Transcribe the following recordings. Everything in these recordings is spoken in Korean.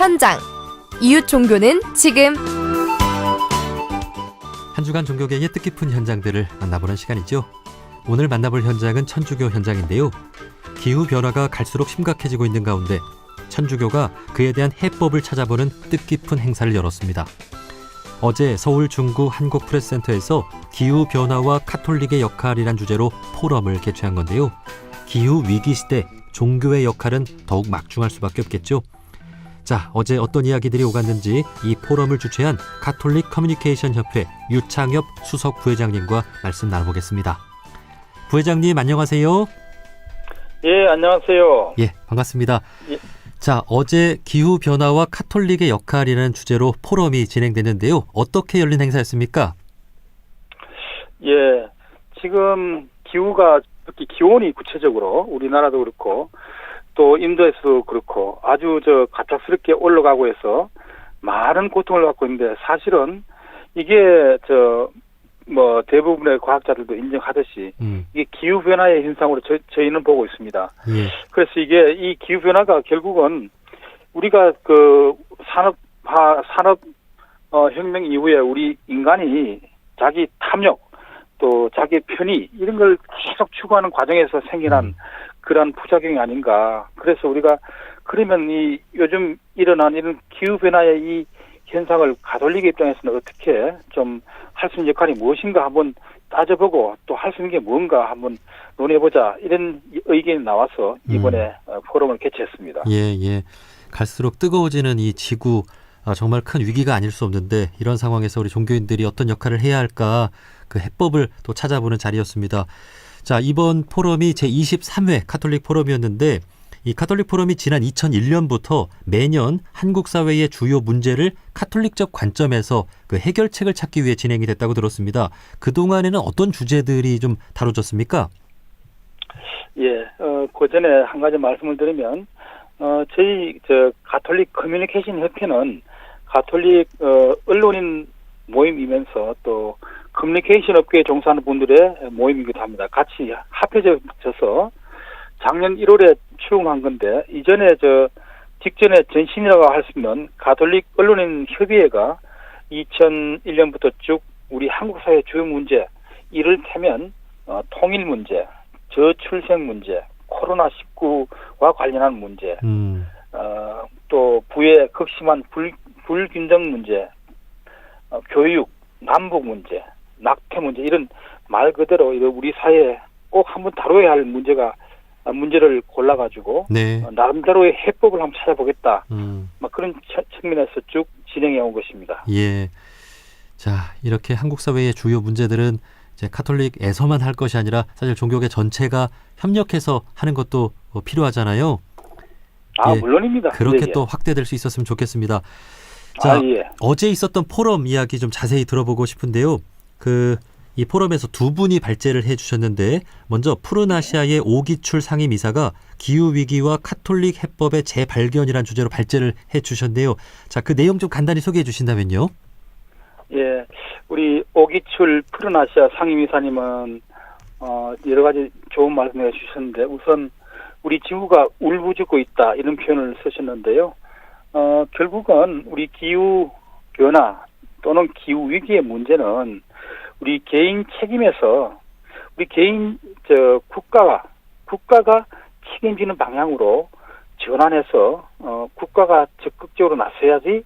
현장 이웃 종교는 지금 한 주간 종교계의 뜻깊은 현장들을 만나보는 시간이죠. 오늘 만나볼 현장은 천주교 현장인데요. 기후 변화가 갈수록 심각해지고 있는 가운데 천주교가 그에 대한 해법을 찾아보는 뜻깊은 행사를 열었습니다. 어제 서울 중구 한국 프레스센터에서 기후 변화와 카톨릭의 역할이란 주제로 포럼을 개최한 건데요. 기후 위기 시대 종교의 역할은 더욱 막중할 수밖에 없겠죠. 자, 어제 어떤 이야기들이 오갔는지 이 포럼을 주최한 가톨릭 커뮤니케이션 협회 유창엽 수석 부회장님과 말씀 나눠보겠습니다. 부회장님 안녕하세요. 예, 안녕하세요. 예, 반갑습니다. 예. 자, 어제 기후 변화와 카톨릭의 역할이라는 주제로 포럼이 진행됐는데요. 어떻게 열린 행사였습니까? 예, 지금 기후가 특히 기온이 구체적으로 우리나라도 그렇고 또 인도에서도 그렇고 아주 저 갑작스럽게 올라가고 해서 많은 고통을 받고 있는데 사실은 이게 저 뭐 대부분의 과학자들도 인정하듯이 음, 이게 기후 변화의 현상으로 저, 저희는 보고 있습니다. 예, 그래서 이게 이 기후 변화가 결국은 우리가 그 산업화 산업 어, 혁명 이후에 우리 인간이 자기 탐욕 또 자기 편의 이런 걸 계속 추구하는 과정에서 생겨난 음. 그런 부작용이 아닌가. 그래서 우리가 그러면 이 요즘 일어난 이런 기후 변화의 이 현상을 가톨릭 입장에서는 어떻게 좀 할 수 있는 역할이 무엇인가 한번 따져보고 또 할 수 있는 게 뭔가 한번 논해보자 이런 의견이 나와서 이번에 어, 포럼을 개최했습니다. 예, 예. 갈수록 뜨거워지는 이 지구 아, 정말 큰 위기가 아닐 수 없는데 이런 상황에서 우리 종교인들이 어떤 역할을 해야 할까 그 해법을 또 찾아보는 자리였습니다. 자, 이번 포럼이 제23회 카톨릭 포럼이었는데 이 카톨릭 포럼이 지난 2001년부터 매년 한국 사회의 주요 문제를 카톨릭적 관점에서 그 해결책을 찾기 위해 진행이 됐다고 들었습니다. 그동안에는 어떤 주제들이 좀 다뤄졌습니까? 예, 어, 그 전에 한 가지 말씀을 드리면, 어, 저희, 저, 가톨릭 커뮤니케이션 협회는 가톨릭, 어, 언론인 모임이면서 또 커뮤니케이션 업계에 종사하는 분들의 모임이기도 합니다. 같이 합해져서 작년 1월에 출범한 건데, 이전에 저, 직전에 전신이라고 할 수 있는 가톨릭 언론인 협의회가 2001년부터 쭉 우리 한국 사회 주요 문제, 이를테면, 어, 통일 문제, 저출생 문제, 코로나 19와 관련한 문제, 음, 어, 또 부의 극심한 불, 불균등 문제, 어, 교육, 남북 문제, 낙태 문제 이런 말 그대로 우리 사회에 꼭 한번 다뤄야 할 문제가 아, 문제를 골라가지고 네. 어, 나름대로의 해법을 한번 찾아보겠다. 음. 막 그런 처- 측면에서 쭉 진행해 온 것입니다. 예. 자, 이렇게 한국 사회의 주요 문제들은 이제 카톨릭에서만 할 것이 아니라 사실 종교계 전체가 협력해서 하는 것도 어, 필요하잖아요. 아 예, 물론입니다. 그렇게 예, 예. 또 확대될 수 있었으면 좋겠습니다. 자, 아 예. 어제 있었던 포럼 이야기 좀 자세히 들어보고 싶은데요. 그 이 포럼에서 두 분이 발제를 해주셨는데 먼저 푸르나시아의 오기출 상임이사가 기후 위기와 카톨릭 해법의 재발견이란 주제로 발제를 해주셨네요. 자, 그 내용 좀 간단히 소개해 주신다면요. 예, 우리 오기출 푸르나시아 상임이사님은 어, 여러 가지 좋은 말씀을 해주셨는데 우선 우리 지구가 울부짖고 있다 이런 표현을 쓰셨는데요. 어, 결국은 우리 기후 변화 또는 기후 위기의 문제는 우리 개인 책임에서 우리 개인 저 국가가 국가가 책임지는 방향으로 전환해서 어, 국가가 적극적으로 나서야지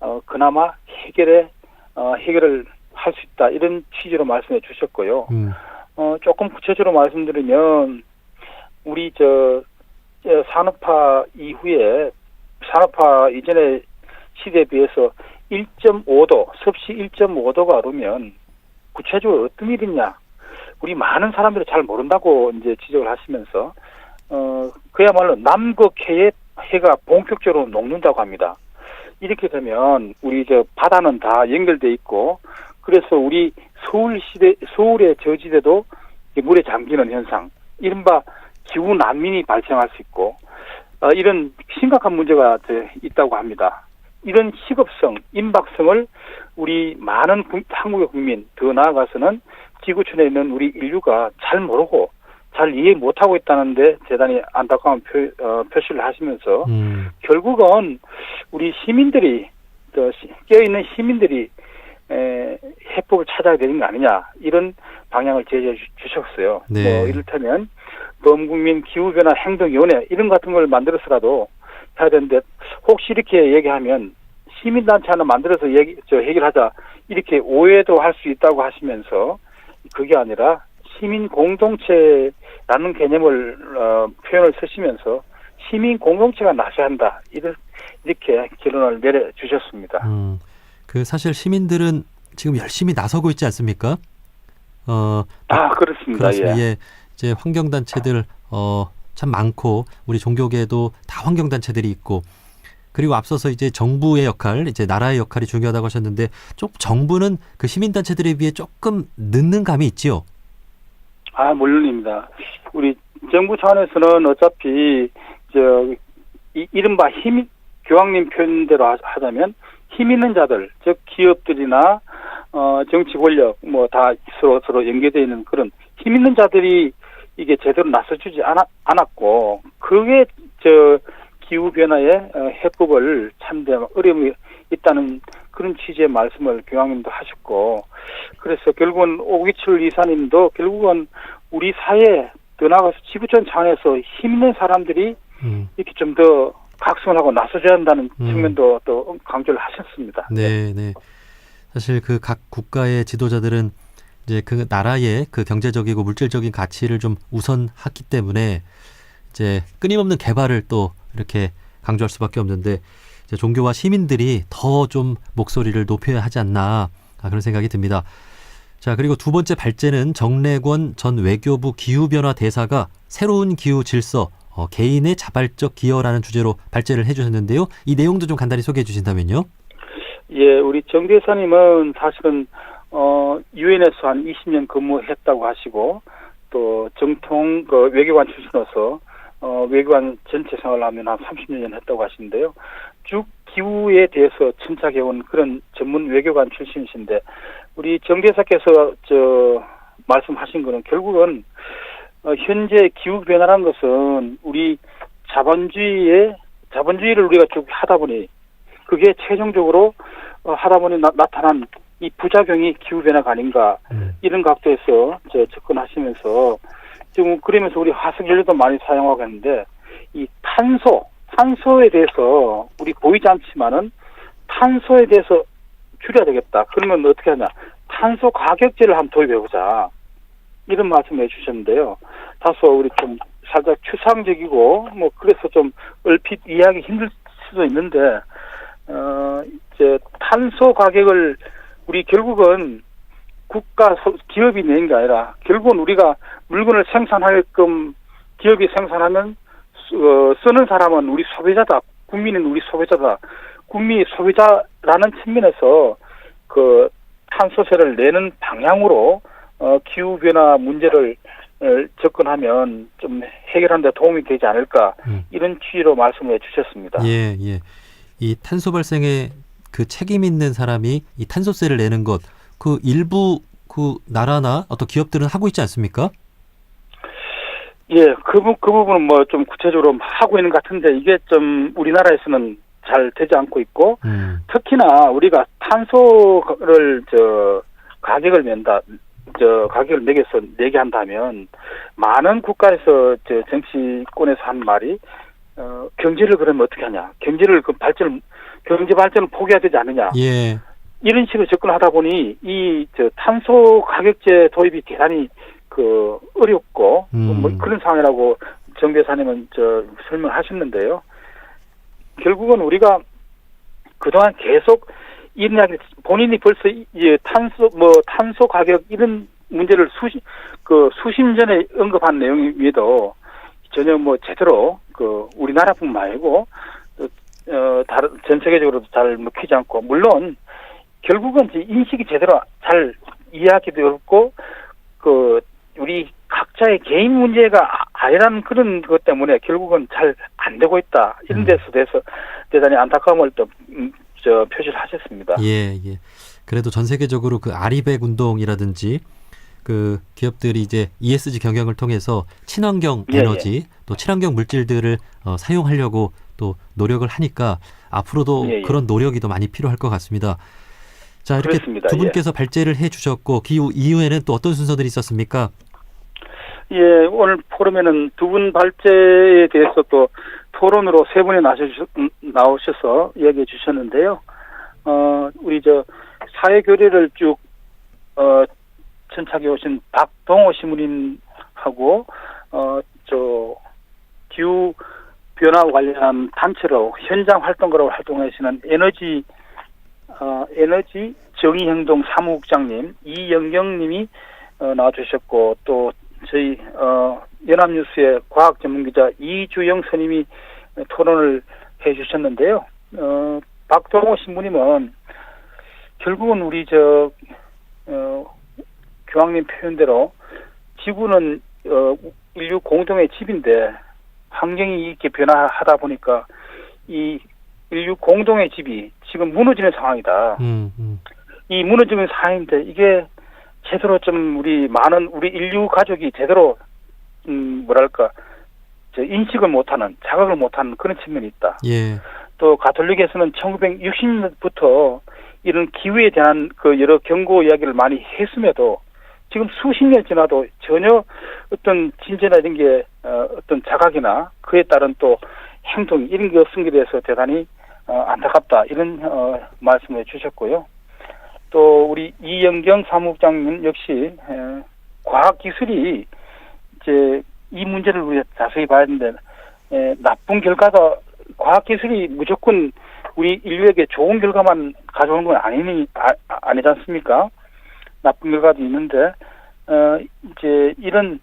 어, 그나마 해결에 어, 해결을 할 수 있다 이런 취지로 말씀해 주셨고요. 음, 어, 조금 구체적으로 말씀드리면 우리 저, 저 산업화 이후에 산업화 이전의 시대에 비해서 1.5도 섭씨 1.5도가 오르면 구체적으로 어떤 일이냐 우리 많은 사람들이 잘 모른다고 이제 지적을 하시면서 어 그야말로 남극해의 해가 본격적으로 녹는다고 합니다. 이렇게 되면 우리 저 바다는 다 연결돼 있고 그래서 우리 서울 시대 서울의 저지대도 물에 잠기는 현상, 이른바 기후 난민이 발생할 수 있고 어, 이런 심각한 문제가 저 있다고 합니다. 이런 시급성, 임박성을 우리 많은 국- 한국의 국민 더 나아가서는 지구촌에 있는 우리 인류가 잘 모르고 잘 이해 못하고 있다는데 대단히 안타까운 표, 어, 표시를 하시면서 음, 결국은 우리 시민들이 깨어있는 시민들이 에, 해법을 찾아야 되는 거 아니냐 이런 방향을 제시해 주- 주셨어요. 네. 뭐 이를테면 범국민 기후변화 행동위원회 이런 같은 걸 만들어서라도 해야 되는데 혹시 이렇게 얘기하면 시민단체 하나 만들어서 얘기 저 해결하자 이렇게 오해도 할 수 있다고 하시면서 그게 아니라 시민 공동체라는 개념을 어, 표현을 쓰시면서 시민 공동체가 나서야 한다 이런 이렇게 결론을 내려 주셨습니다. 음. 그 사실 시민들은 지금 열심히 나서고 있지 않습니까? 어, 아 그렇습니다. 그렇습니다. 예. 예. 이제 환경 단체들 어, 참 많고 우리 종교계도 다 환경 단체들이 있고 그리고 앞서서 이제 정부의 역할, 이제 나라의 역할이 중요하다고 하셨는데 좀 정부는 그 시민 단체들에 비해 조금 늦는 감이 있지요. 아 물론입니다. 우리 정부 차원에서는 어차피 저 이, 이른바 힘 교황님 표현대로 하- 하자면 힘 있는 자들 즉 기업들이나 어 정치 권력 뭐 다 서로 서로 연계되어 있는 그런 힘 있는 자들이 이게 제대로 나서주지 않았, 않았고 그게 저 기후 변화의 어, 해법을 참대 어려움이 있다는 그런 취지의 말씀을 교황님도 하셨고 그래서 결국은 오기철 이사님도 결국은 우리 사회에 더 나아가서 지구촌 차원에서 힘 있는 사람들이 음. 이렇게 좀 더 각성을 하고 나서줘야 한다는 음. 측면도 또 강조를 하셨습니다. 네, 네. 사실 그 각 국가의 지도자들은 이제 그 나라의 그 경제적이고 물질적인 가치를 좀 우선하기 때문에 이제 끊임없는 개발을 또 이렇게 강조할 수밖에 없는데 이제 종교와 시민들이 더 좀 목소리를 높여야 하지 않나 아, 그런 생각이 듭니다. 자 그리고 두 번째 발제는 정래권 전 외교부 기후변화 대사가 새로운 기후 질서 어, 개인의 자발적 기여라는 주제로 발제를 해주셨는데요. 이 내용도 좀 간단히 소개해 주신다면요. 예, 우리 정 대사님은 사실은 어 유엔에서 한 20년 근무했다고 하시고 또 정통 그 외교관 출신으로서 어 외교관 전체 생활을 하면 한 30년 했다고 하시는데요. 쭉 기후에 대해서 침착해온 그런 전문 외교관 출신이신데 우리 정 대사께서 저 말씀하신 거는 결국은 어, 현재 기후 변화라는 것은 우리 자본주의의 자본주의를 우리가 쭉 하다 보니 그게 최종적으로 어, 하다 보니 나, 타난이 부작용이 기후 변화가 아닌가 음. 이런 각도에서 저 접근하시면서 지금 그러면서 우리 화석 연료도 많이 사용하고 있는데 이 탄소 탄소에 대해서 우리 보이지 않지만은 탄소에 대해서 줄여야 되겠다. 그러면 어떻게 하냐? 탄소 가격제를 한번 도입해보자. 이런 말씀을 해주셨는데요. 다소 우리 좀 살짝 추상적이고 뭐 그래서 좀 얼핏 이해하기 힘들 수도 있는데 어 이제 탄소 가격을 우리 결국은 국가 소- 기업이 내는 게 아니라 결국은 우리가 물건을 생산하게끔 기업이 생산하면 쓰- 어, 쓰는 사람은 우리 소비자다. 국민은 우리 소비자다. 국민이 소비자라는 측면에서 그 탄소세를 내는 방향으로 어, 기후 변화 문제를 어, 접근하면 좀 해결하는 데 도움이 되지 않을까 음. 이런 취지로 말씀을 해 주셨습니다. 예, 예. 이 탄소 발생에 그 책임 있는 사람이 이 탄소세를 내는 것, 그 일부 그 나라나 어떤 기업들은 하고 있지 않습니까? 예, 그, 부- 그 부분은 뭐 좀 구체적으로 하고 있는 것 같은데 이게 좀 우리나라에서는 잘 되지 않고 있고 음, 특히나 우리가 탄소를 저 가격을 낸다 저 가격을 매겨서 내게 한다면 많은 국가에서 저 정치권에서 한 말이 어 경제를 그러면 어떻게 하냐? 경제를 그 발전을 경제 발전을 포기해야 되지 않느냐? 예, 이런 식으로 접근하다 보니 이 저 탄소 가격제 도입이 대단히 그 어렵고 음. 뭐 그런 상황이라고 정 대사님은 저 설명하셨는데요. 결국은 우리가 그동안 계속 이런 이야기 본인이 벌써 이- 이 탄소 뭐 탄소 가격 이런 문제를 수십 그 수십 년에 언급한 내용임에도 전혀 뭐 제대로 그 우리나라뿐만 아니고 어 다른 전 세계적으로도 잘 먹히지 않고 물론 결국은 이제 인식이 제대로 잘 이해하기도 어렵고 그 우리 각자의 개인 문제가 아- 아니라는 그런 것 때문에 결국은 잘 안 되고 있다 이런 음. 데서 대해서 대단히 안타까움을 또 음, 저 표시를 하셨습니다. 예, 예. 그래도 전 세계적으로 그 아리백 운동이라든지 그 기업들이 이제 ESG 경영을 통해서 친환경 예, 에너지 또 친환경 물질들을 어, 사용하려고 또 노력을 하니까 앞으로도 예, 예. 그런 노력이 더 많이 필요할 것 같습니다. 자 이렇게 그렇습니다. 두 예. 분께서 발제를 해 주셨고 기후 이후에는 또 어떤 순서들이 있었습니까? 예, 오늘 포럼에는 두 분 발제에 대해서 또 토론으로 세 분이 나셔- 음, 나오셔서 이야기해 주셨는데요. 어, 우리 저 사회교류를 쭉, 어, 천착해 오신 박동호 시무님하고, 어, 저, 기후 변화 관련한 단체로 현장 활동가로 활동하시는 에너지, 어, 에너지 정의행동 사무국장님, 이영경님이 어, 나와주셨고, 또 저희 어, 연합뉴스의 과학 전문 기자 이주영 선임이 토론을 해주셨는데요. 어, 박동호 신부님은 결국은 우리 저 어, 교황님 표현대로 지구는 어, 인류 공동의 집인데 환경이 이렇게 변화하다 보니까 이 인류 공동의 집이 지금 무너지는 상황이다. 음, 음. 이 무너지는 상황인데 이게 제대로 좀 우리 많은 우리 인류 가족이 제대로 음 뭐랄까 저 인식을 못하는 자각을 못하는 그런 측면이 있다. 예, 또 가톨릭에서는 1960년부터 이런 기후에 대한 그 여러 경고 이야기를 많이 했음에도 지금 수십 년 지나도 전혀 어떤 진전이나 이런 게 어, 어떤 자각이나 그에 따른 또 행동 이런 게 없은 게 대해서 대단히 어, 안타깝다 이런 어, 말씀을 주셨고요. 또 우리 이영경 사무국장님 역시 에, 과학 기술이 이제 이 문제를 우리가 자세히 봐야 되는데 에, 나쁜 결과가 과학 기술이 무조건 우리 인류에게 좋은 결과만 가져오는 건 아니니 아, 아니지 않습니까? 나쁜 결과도 있는데 어 이제 이런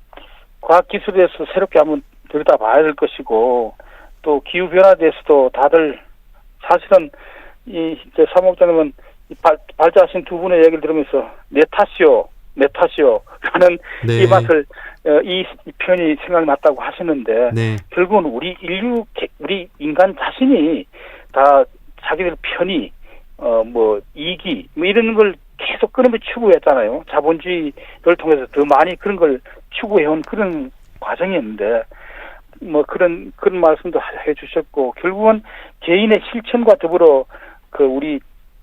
과학 기술에서 새롭게 한번 들여다봐야 될 것이고 또 기후 변화에 대해서도 다들 사실은 이 이제 발, 발자하신 두 분의 얘기를 들으면서 내 탓이요, 내 탓이요 라는 네, 이 맛을 어, 이, 이 표현이 생각났다고 하시는데 네, 결국은 우리 인류 개- 우리 인간 자신이 다 자기들 편의 어뭐 이기 뭐 이런 걸 계속 끊임없이 추구했잖아요. 자본주의를 통해서 더 많이 그런 걸 추구해온 그런 과정이었는데 뭐 그런 그런 말씀도 하- 해주셨고 결국은 개인의 실천과 더불어 그 우리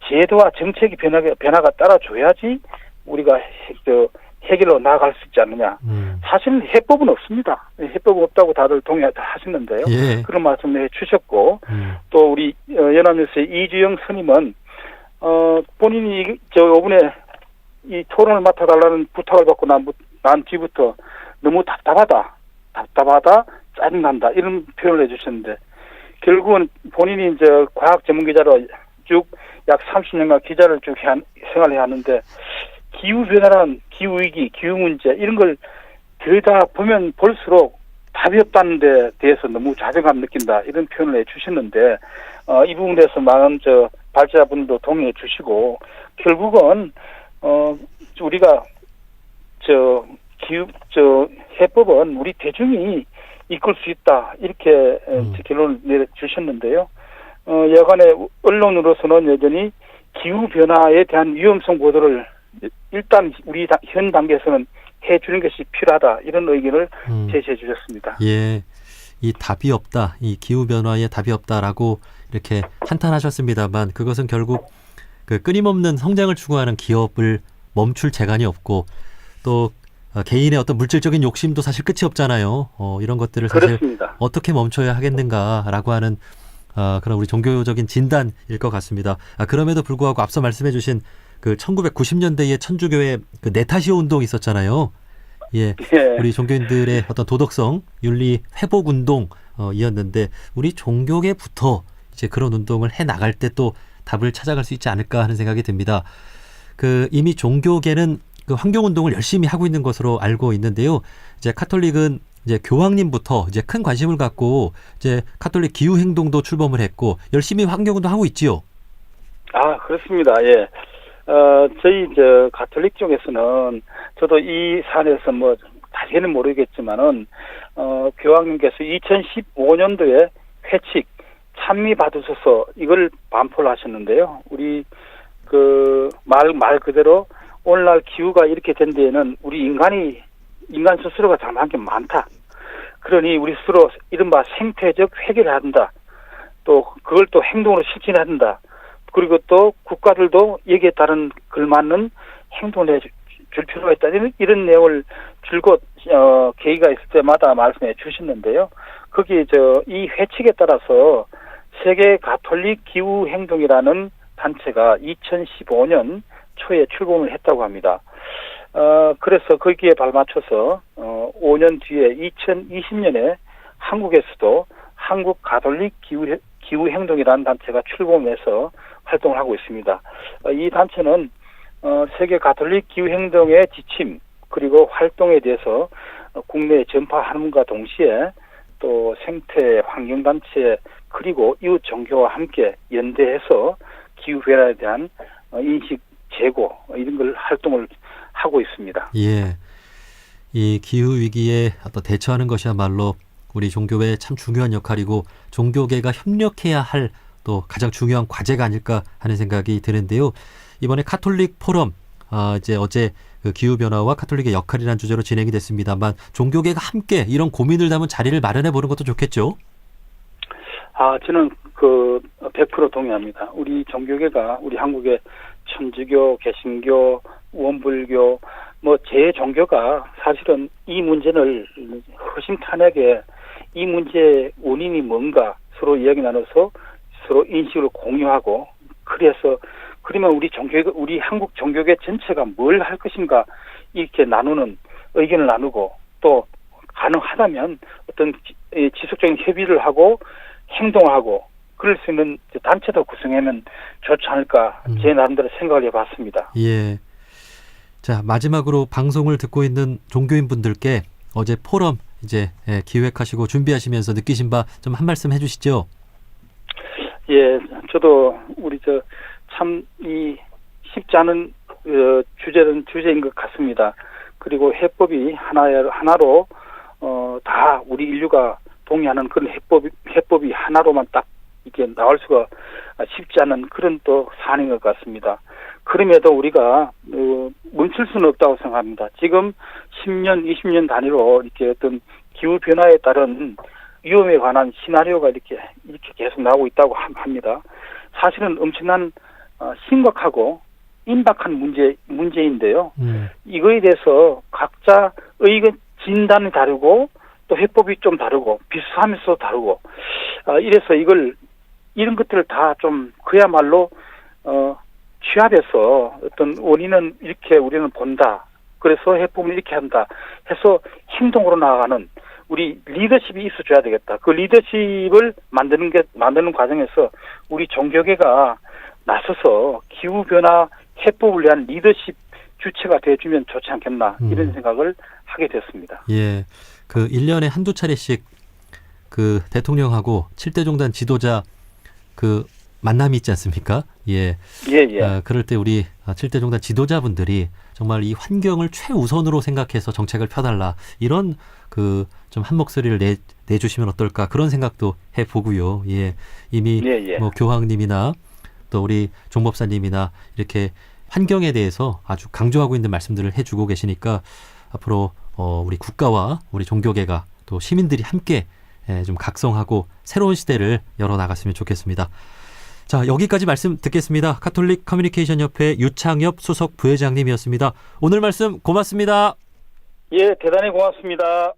제도와 정책의 변화가 변화가 따라줘야지 우리가 해, 저 해결로 나아갈 수 있지 않느냐. 음, 사실 해법은 없습니다. 해법 없다고 다들 동의하시는데요. 예, 그런 말씀을 해주셨고 음, 또 우리 어, 연합뉴스의 이주영 스님은 어 본인이 이- 저 이번에 이 토론을 맡아달라는 부탁을 받고 난, 부- 난 뒤부터 너무 답답하다, 답답하다, 짜증난다. 이런 표현을 해주셨는데 결국은 본인이 이제 과학 전문 기자로 쭉 약 30년간 기자를 쭉 해, 생활해 왔는데 기후 변화란 기후 위기, 기후 문제 이런 걸 들여다 보면 볼수록 답이 없다는 데 대해서 너무 자괴감 느낀다. 이런 표현을 해 주셨는데 어, 이 부분에 대해서 많은 저 발제자분도 동의해 주시고 결국은 어 우리가 저 기후 저 해법은 우리 대중이 이끌 수 있다 이렇게 에, 음. 결론을 내려 주셨는데요. 어 여간에 언론으로서는 여전히 기후 변화에 대한 위험성 보도를 일단 우리 다- 현 단계에서는 해주는 것이 필요하다 이런 의견을 음. 제시해 주셨습니다. 예, 이 답이 없다, 이 기후 변화에 답이 없다라고 이렇게 한탄하셨습니다만 그것은 결국 그 끊임없는 성장을 추구하는 기업을 멈출 재간이 없고 또 어, 개인의 어떤 물질적인 욕심도 사실 끝이 없잖아요. 어, 이런 것들을 사실 그렇습니다. 어떻게 멈춰야 하겠는가라고 하는 어, 그런 우리 종교적인 진단일 것 같습니다. 아, 그럼에도 불구하고 앞서 말씀해주신 그 1990년대의 천주교의 그 네타시오 운동이 있었잖아요. 예, 예. 우리 종교인들의 어떤 도덕성, 윤리 회복 운동 어, 이었는데 우리 종교계부터 이제 그런 운동을 해 나갈 때 또 답을 찾아갈 수 있지 않을까 하는 생각이 듭니다. 그 이미 종교계는 그 환경 운동을 열심히 하고 있는 것으로 알고 있는데요. 이제 카톨릭은 이제 교황님부터 이제 큰 관심을 갖고 이제 카톨릭 기후 행동도 출범을 했고 열심히 환경 운동 하고 있지요. 아 그렇습니다. 예. 어 저희 저 가톨릭 쪽에서는 저도 이 사안에서 뭐 자세히는 모르겠지만은 어 교황님께서 2015년도에 회칙 찬미 받으셔서 이걸 반포를 하셨는데요. 우리 그 말말 그대로 오늘날 기후가 이렇게 된 데에는 우리 인간이 인간 스스로가 잘못한 게 많다. 그러니 우리 스스로 이른바 생태적 회개를 한다. 또 그걸 또 행동으로 실천해야 한다. 그리고 또 국가들도 여기에 따른 걸맞는 행동을 해줄 필요가 있다. 이런, 이런 내용을 줄곧 어, 계기가 있을 때마다 말씀해 주셨는데요. 거기 저 이 회칙에 따라서 세계 가톨릭 기후 행동이라는 단체가 2015년 초에 출범을 했다고 합니다. 어, 그래서 거기에 발맞춰서 어, 5년 뒤에 2020년에 한국에서도 한국 가톨릭 기후 기후 행동이라는 단체가 출범해서 활동을 하고 있습니다. 어, 이 단체는 어, 세계 가톨릭 기후 행동의 지침 그리고 활동에 대해서 어, 국내에 전파하는과 동시에 또 생태 환경 단체 그리고 이웃 종교와 함께 연대해서 기후 변화에 대한 어, 인식 어, 이런 걸 활동을 하고 있습니다. 예. 이 기후 위기에 어떤 대처하는 것이야말로 우리 종교의 참 중요한 역할이고 종교계가 협력해야 할 또 가장 중요한 과제가 아닐까 하는 생각이 드는데요. 이번에 카톨릭 포럼 아, 이제 어제 그 기후 변화와 카톨릭의 역할이라는 주제로 진행이 됐습니다만 종교계가 함께 이런 고민을 담은 자리를 마련해 보는 것도 좋겠죠. 아, 저는 그 100% 동의합니다. 우리 종교계가 우리 한국의 천주교, 개신교, 원불교 뭐 제 종교가 사실은 이 문제를 허심탄회하게 이 문제의 원인이 뭔가 서로 이야기 나눠서 서로 인식을 공유하고 그래서 그러면 우리 종교계 우리 한국 종교계 전체가 뭘 할 것인가 이렇게 나누는 의견을 나누고 또 가능하다면 어떤 지- 이 지속적인 협의를 하고 행동하고 그럴 수 있는 단체도 구성하면 좋지 않을까 음. 제 나름대로 생각을 해봤습니다. 예. 자, 마지막으로 방송을 듣고 있는 종교인 분들께 어제 포럼 이제 예, 기획하시고 준비하시면서 느끼신 바 좀 한 말씀 해주시죠. 예, 저도 우리 저 참 이 쉽지 않은 어, 주제는 주제인 것 같습니다. 그리고 해법이 하나 하나로 어, 다 우리 인류가 동의하는 그런 해법 해법이 하나로만 딱 이게 나올 수가 쉽지 않은 그런 또 사안인 것 같습니다. 그럼에도 우리가 어, 멈출 수는 없다고 생각합니다. 지금 10년, 20년 단위로 이렇게 어떤 기후 변화에 따른 위험에 관한 시나리오가 이렇게 이렇게 계속 나오고 있다고 함- 합니다. 사실은 엄청난 어, 심각하고 임박한 문제 문제인데요. 음. 이거에 대해서 각자 의견 진단이 다르고 또 해법이 좀 다르고 비슷하면서 다르고 아, 이래서 이걸 이런 것들을 다 좀 그야말로 어 취합해서 어떤 원인은 이렇게 우리는 본다. 그래서 해법은 이렇게 한다. 해서 행동으로 나아가는 우리 리더십이 있어줘야 되겠다. 그 리더십을 만드는 게 만드는 과정에서 우리 종교계가 나서서 기후 변화 해법을 위한 리더십 주체가 돼주면 좋지 않겠나 음. 이런 생각을 하게 됐습니다. 예. 그 1년에 한두 차례씩 그 대통령하고 7대 종단 지도자 그 만남이 있지 않습니까? 예. 예, 예. 아, 그럴 때 우리 7대 종단 지도자분들이 정말 이 환경을 최우선으로 생각해서 정책을 펴달라. 이런 그 좀 한 목소리를 내, 내주시면 어떨까. 그런 생각도 해보고요. 예. 이미 예, 예. 뭐 교황님이나 또 우리 종법사님이나 이렇게 환경에 대해서 아주 강조하고 있는 말씀들을 해주고 계시니까 앞으로 어, 우리 국가와 우리 종교계가 또 시민들이 함께 예, 좀 각성하고 새로운 시대를 열어 나갔으면 좋겠습니다. 자, 여기까지 말씀 듣겠습니다. 카톨릭 커뮤니케이션 협회 유창엽 수석 부회장님이었습니다. 오늘 말씀 고맙습니다. 예, 대단히 고맙습니다.